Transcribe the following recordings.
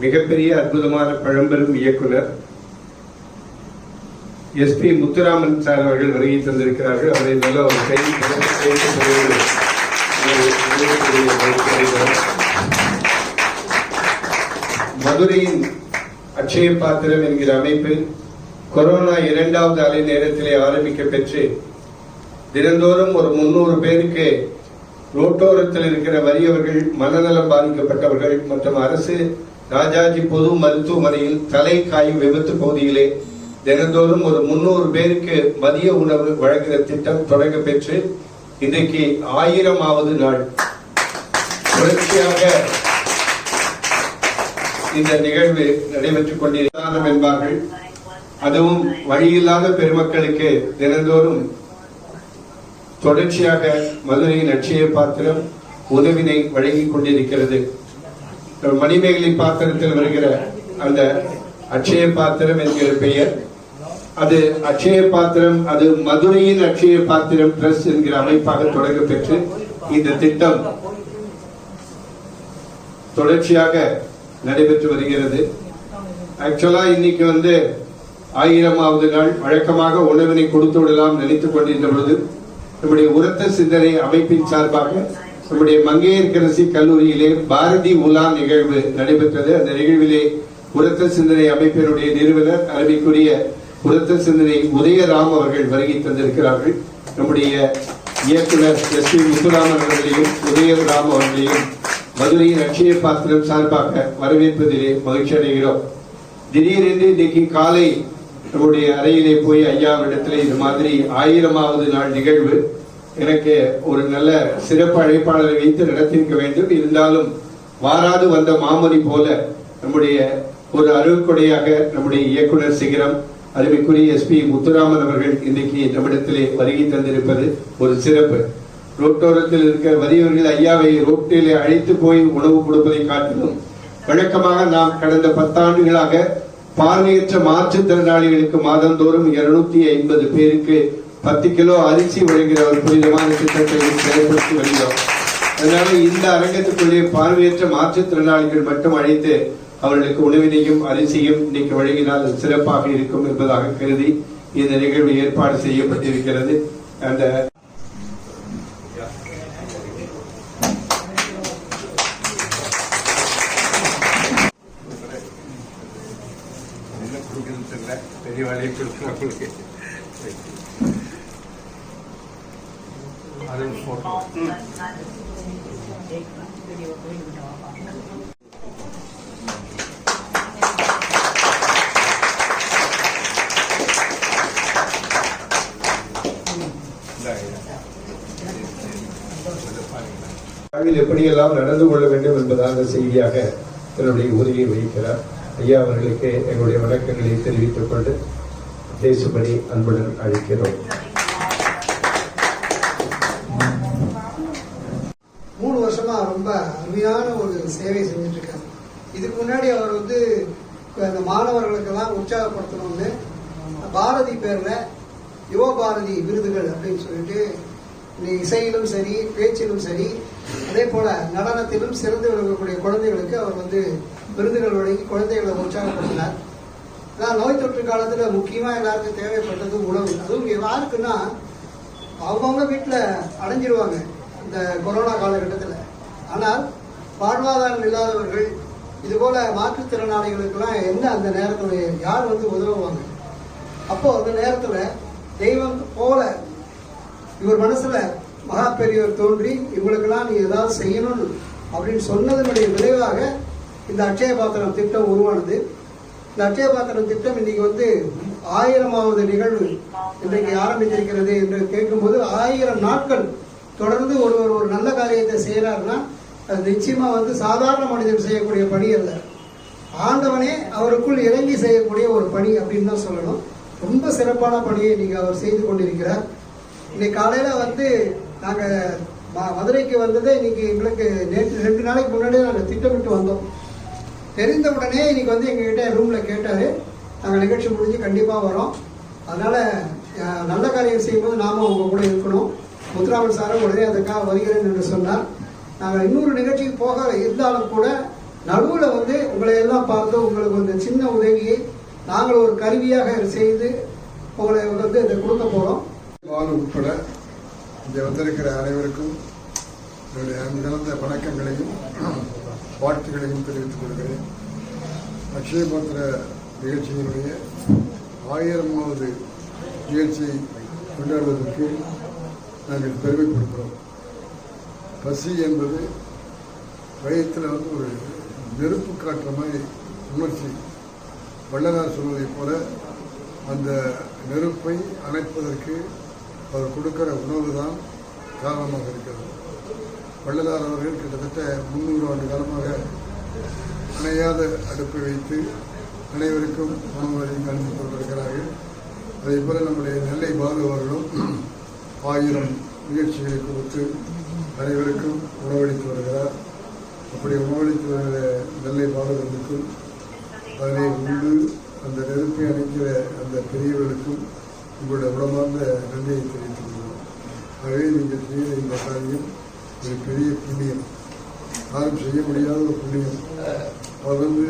மிகப்பெரிய அற்புதமான பழம்பெரும் இயக்குனர் எஸ்பி முத்துராமன் சார் அவர்கள் வருகை தந்திருக்கிறார்கள். அவரை நல்ல ஒரு கை மதுரையின் அட்சய பாத்திரம் என்கிற அமைப்பு கொரோனா இரண்டாவது அலை நேரத்திலே ஆரம்பிக்க பெற்று தினந்தோறும் ஒரு முன்னூறு பேருக்கு ரோட்டோரத்தில் இருக்கிற வறியவர்கள் மனநலம் பாதிக்கப்பட்டவர்கள் மற்றும் அரசு ராஜாஜி பொது மருத்துவமனையில் தலை காயும் விபத்து பகுதியிலே தினந்தோறும் ஒரு முன்னூறு பேருக்கு மதிய உணவு வழங்குகிற திட்டம் தொடங்க பெற்று இன்றைக்கு ஆயிரமாவது நாள். தொடர்ச்சியாக இந்த நிகழ்வு நடைபெற்றுக் கொண்டிருந்தாரம் என்பார்கள். அதுவும் வழியில்லாத பெருமக்களுக்கு தினந்தோறும் தொடர்ச்சியாக மதுரையின் அட்சய பாத்திரம் உதவினை வழங்கிக் கொண்டிருக்கிறது. மணிமேகலை பாத்திரத்தில் வருகிற அந்த அட்சய பாத்திரம் என்கிற பெயர். அது அட்சய பாத்திரம் அது மதுரையின் அட்சய பாத்திரம் ட்ரஸ்ட் என்கிற அமைப்பாக தொடங்க பெற்று இந்த திட்டம் தொடர்ச்சியாக நடைபெற்று வருகிறது. ஆக்சுவலா இன்னைக்கு வந்து ஆயிரமாவது நாள் வழக்கமாக உணவினை கொடுத்து விடலாம் நினைத்துக் கொண்டிருந்த பொழுது நம்முடைய உரத்த சிந்தனை அமைப்பின் சார்பாக நம்முடைய மங்கையர்கரசி கல்லூரியிலே பாரதி உலா நிகழ்வு நடைபெற்றது. அந்த நிகழ்விலே உரத்த சிந்தனை அமைப்பினுடைய நிறுவனர் அருமைக்குரிய உரத்த சிந்தனை உதயராம் அவர்கள் வருகை தந்திருக்கிறார்கள். நம்முடைய இயக்குனர் எஸ் பி முத்துராமன் அவர்களையும் உதயராம் அவர்களையும் மதுரையின் அட்சய பாத்திரம் சார்பாக வரவேற்பதிலே மகிழ்ச்சி அடைகிறோம். திடீரென்று இன்னைக்கு காலை நம்முடைய அறையிலே போய் ஐயாவிடத்தில் இது மாதிரி ஆயிரமாவது நாள் நிகழ்வு. எனக்கு ஒரு நல்ல சிறப்பு அழைப்பாளரை வைத்து நடத்தியிருக்க வேண்டும். இருந்தாலும் வாராது வந்த மாமொழி போல நம்முடைய ஒரு அருள்கொடையாக நம்முடைய இயக்குனர் சிகரம் அருமைக்குரிய எஸ்பி முத்துராமன் அவர்கள் இன்னைக்கு நம்மிடத்திலே வருகை தந்திருப்பது ஒரு சிறப்பு. ரோட்டோரத்தில் இருக்கிற வறியவர்கள் ஐயாவை ரோட்டிலே அழைத்து போய் உணவு கொடுப்பதை காட்டிலும் வழக்கமாக நாம் கடந்த பத்தாண்டுகளாக பார்வையற்ற மாற்றுத்திறனாளிகளுக்கு மாதந்தோறும் இருநூத்தி ஐம்பது பேருக்கு பத்து கிலோ அரிசி வழங்குகிற ஒரு புனிதமான திட்டத்தை செயல்படுத்தி வருகிறோம். அதனால இந்த அரங்கத்துக்குள்ளே பார்வையற்ற மாற்றுத்திறனாளிகள் மட்டும் அழைத்து அவர்களுக்கு உணவினையும் அரிசியும் இன்னைக்கு வழங்கினால் அது சிறப்பாக இருக்கும் என்பதாக கருதி இந்த நிகழ்வு ஏற்பாடு செய்யப்பட்டிருக்கிறது. அந்த என்ன கொடுக்குறதுன்னு தெரியல பெரிய அது போட்டோ எப்படியெல்லாம் நடந்து கொள்ள வேண்டும் என்பதாக செய்தியாக தன்னுடைய உறுதியை வகிக்கிறார். ஐயா அவர்களுக்கு எங்களுடைய வணக்கங்களை தெரிவித்துக் கொண்டு பேசும்படி அன்புடன் அழைக்கிறோம். ரொம்ப அருமையான ஒரு சேவை செஞ்சுட்டு இருக்காரு இதுக்கு முன்னாடி அவர் வந்து இந்த மாணவர்களுக்கெல்லாம் உற்சாகப்படுத்தணும்னு பாரதி பேர்ல யுவ பாரதி விருதுகள் அப்படின்னு சொல்லிட்டு இந்த இசையிலும் சரி பேச்சிலும் சரி அதே போல நடனத்திலும் சிறந்து விளங்கக்கூடிய குழந்தைகளுக்கு அவர் வந்து விருதுகள் வழங்கி குழந்தைகளை உற்சாகப்படுத்தினார். ஆனால் நோய் தொற்று காலத்தில் முக்கியமாக எல்லாருக்கும் தேவைப்பட்டது உணவு. அதுவும் யாருக்குன்னா அவங்கவுங்க வீட்டில் அடைஞ்சிருவாங்க. இந்த கொரோனா காலகட்டத்தில். ஆனால் வாழ்வாதாரம் இல்லாதவர்கள் இது போல மாற்றுத்திறனாளிகளுக்கெல்லாம் என்ன அந்த நேரத்தில்? யார் வந்து உதவுவாங்க? அப்போ அந்த நேரத்தில் தெய்வம் போல இவர் மனசுல மகா பெரியவர் தோன்றி இவங்களுக்கெல்லாம் நீ ஏதாவது செய்யணும் அப்படின்னு சொன்னதனுடைய விளைவாக இந்த அட்சய பாத்திரம் திட்டம் உருவானது. இந்த அட்சய பாத்திரம் திட்டம் இன்னைக்கு வந்து ஆயிரமாவது நிகழ்வு இன்றைக்கு ஆரம்பித்திருக்கிறது என்று கேட்கும்போது ஆயிரம் நாட்கள் தொடர்ந்து ஒருவர் ஒரு நல்ல காரியத்தை செய்கிறாருன்னா அது நிச்சயமா வந்து சாதாரண மனிதன் செய்யக்கூடிய பணி அல்ல. ஆண்டவனே அவருக்குள் இறங்கி செய்யக்கூடிய ஒரு பணி அப்படின்னு தான் சொல்லணும். ரொம்ப சிறப்பான பணியை நீங்கள் அவர் செய்து கொண்டிருக்கிறார். இன்னைக்கு காலையில வந்து நாங்க ம- மதுரைக்கு வந்ததே இன்னைக்கு எங்களுக்கு நேற்று ரெண்டு நாளைக்கு முன்னாடியே நாங்கள் திட்டமிட்டு வந்தோம். தெரிந்த உடனே இன்னைக்கு வந்து எங்ககிட்ட ரூம்ல கேட்டாரு. நாங்கள் நிகழ்ச்சி முடிஞ்சு கண்டிப்பா வரோம். அதனால நல்ல காரியம் செய்யும்போது நாம உங்க கூட இருக்கணும். முத்துராமன் சாரும் உடனே அதுக்காக வருகிறேன் என்று சொன்னார். நாங்கள் இன்னொரு நிகழ்ச்சிக்கு போக இருந்தாலும் கூட நடுவில் வந்து உங்களை எல்லாம் பார்த்து உங்களுக்கு வந்து சின்ன உதவியை நாங்கள் ஒரு கருவியாக செய்து உங்களை வந்து இதை கொடுக்க போகிறோம் பாலு உட்பட இங்கே வந்திருக்கிற அனைவருக்கும் என்னுடைய அன்பிறந்த வணக்கங்களையும் வாழ்த்துக்களையும் தெரிவித்துக் கொள்கிறேன். அக்ஷயபாத்திர நிகழ்ச்சியினுடைய ஆயிரமாவது நிகழ்ச்சியை கொண்டாடுவதற்கு நாங்கள் பெருமைப்படுகிறோம். பசி என்பது வயத்தில் வந்து ஒரு நெருப்பு காட்டுற மாதிரி உணர்ச்சி. வள்ளலார் சொல்வதைப் போல அந்த நெருப்பை அணைப்பதற்கு அவர் கொடுக்கிற உணவு தான் காரணமாக இருக்கிறது. வள்ளலார் அவர்கள் கிட்டத்தட்ட முந்நூறு ஆண்டு காலமாக அணையாத அடுப்பை வைத்து அனைவருக்கும் உணவு அனுப்பி கொண்டிருக்கிறார்கள். அதே போல நம்முடைய நெல்லை பாலு அவர்களும் ஆயிரம் முயற்சிகளை கொடுத்து அனைவருக்கும் உணவளித்து வருகிறார். அப்படி உணவளித்து வருகிற நெல்லை பாலுகளுக்கும் அதனை உண்டு அந்த நெருப்பை அணைக்கிற அந்த பெரியவர்களுக்கும் உங்களுடைய உடமார்ந்த நன்மையை தெரிவித்துக் கொள்வோம் ஆகவே நீங்கள் செய்கிற இந்த காரியம் ஒரு பெரிய புண்ணியம். யாரும் செய்ய முடியாத ஒரு புண்ணியம். அவர் வந்து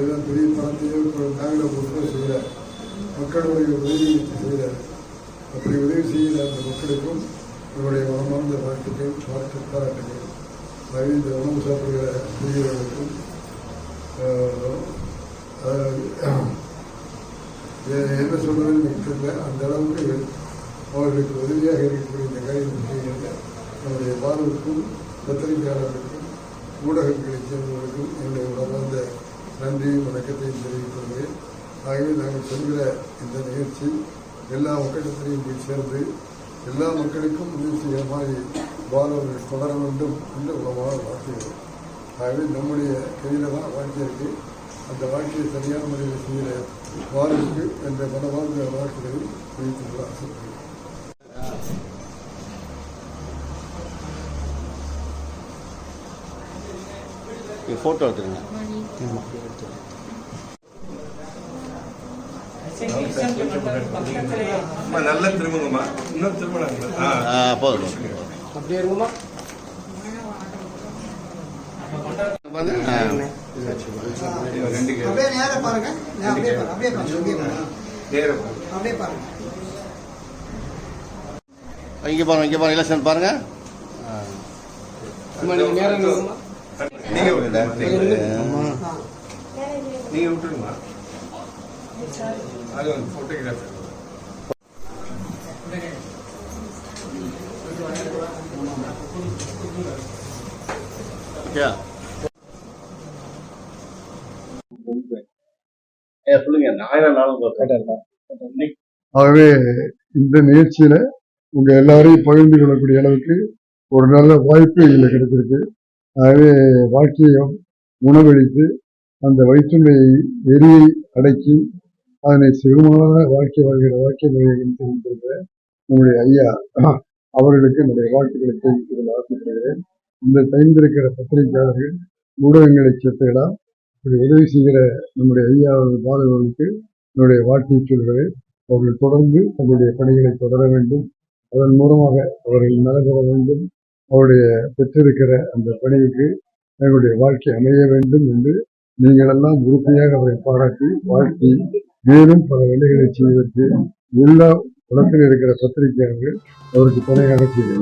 ஏதோ பெரிய பணத்தையோ நாங்கள பொருட்களோ செய்கிறார். மக்களுடைய உதவி செய்கிறார். அப்படி உதவி செய்கிற அந்த மக்களுக்கும் உங்களுடைய மனமார்ந்த வாழ்த்துக்கள் வாழ்த்து பாராட்டுகள் ஆகவே இந்த உணவு சாப்பிடுகிற பெரியவர்களுக்கும் என்ன சொல்றதுன்னு எனக்கு தெரியல. அந்த அளவுக்கு அவர்களுக்கு உதவியாக இருக்கக்கூடிய இந்த காரியம் செய்கின்ற நம்முடைய பாலுவுக்கும் பத்திரிகையாளர்களுக்கும் ஊடகங்களைச் சேர்ந்தவர்களுக்கும் என்னுடைய உணர்ந்த நன்றியும் வணக்கத்தையும் தெரிவித்துக் கொள்கிறேன். ஆகவே நாங்கள் சொல்கிற இந்த நிகழ்ச்சி எல்லா மக்களிடத்திலையும் போய் சேர்ந்து எல்லா மக்களுக்கும் உதவி செய்கிற மாதிரி பாலவர்கள் தொடர வேண்டும் என்று உணவாக வாழ்த்துகிறோம். ஆகவே நம்முடைய கையில் தான் வாழ்க்கை இருக்கு. அந்த வாழ்க்கையை சரியான முறையில் செய்கிற வாழ்வுக்கு என்ற மனவாழ்ந்த வாழ்க்கைகளை கொள்ள ஆசைப்படுகிறேன் ஃபோட்டோ எடுத்துருங்க. நல்லா திரும்புங்கம்மா இன்னும் ஆ. போதும் அப்படியே இருக்குமா பாருங்க. இங்கே பாருங்க இங்கே பாருங்க. எலெக்ஷன் பாருங்க. நீங்க விடுங்க. நீங்க ஆ. நீங்க விட்டுருங்கம்மா அது வந்து ஆகவே இந்த நிகழ்ச்சியில உங்க எல்லாரையும் பகிர்ந்து கொள்ளக்கூடிய அளவுக்கு ஒரு நல்ல வாய்ப்பு இதில் கிடைச்சிருக்கு ஆகவே வாழ்க்கையை உணவளித்து அந்த வயிற்றுமையை எரியை அடக்கி அதனை சுகமான வாழ்க்கை வாழ்கிற வாழ்க்கை முறையை தெரிவித்திருக்கிற நம்முடைய ஐயா அவர்களுக்கு என்னுடைய வாழ்த்துக்களை தெரிவித்துக் ஆசைப்படுகிறேன். இந்த தைந்திருக்கிற பத்திரிகையாளர்கள் ஊடகங்களை சேர்த்துக்கலாம் இப்படி உதவி செய்கிற நம்முடைய ஐயா பாலகர்களுக்கு என்னுடைய வாழ்த்தை சொல்கிறேன் அவர்கள் தொடர்ந்து தங்களுடைய பணிகளை தொடர வேண்டும். அதன் மூலமாக அவர்கள் நலப்பெற வேண்டும். அவருடைய பெற்றிருக்கிற அந்த பணிக்கு எங்களுடைய வாழ்க்கை அமைய வேண்டும் என்று நீங்களெல்லாம் உறுதியாக அவரை பாராட்டி வாழ்த்தி மேலும் பல வேலைகளை செய்வதற்கு எல்லா உலகத்தில் இருக்கிற பத்திரிகையாளர்கள் அவருக்கு துணையாக செய்து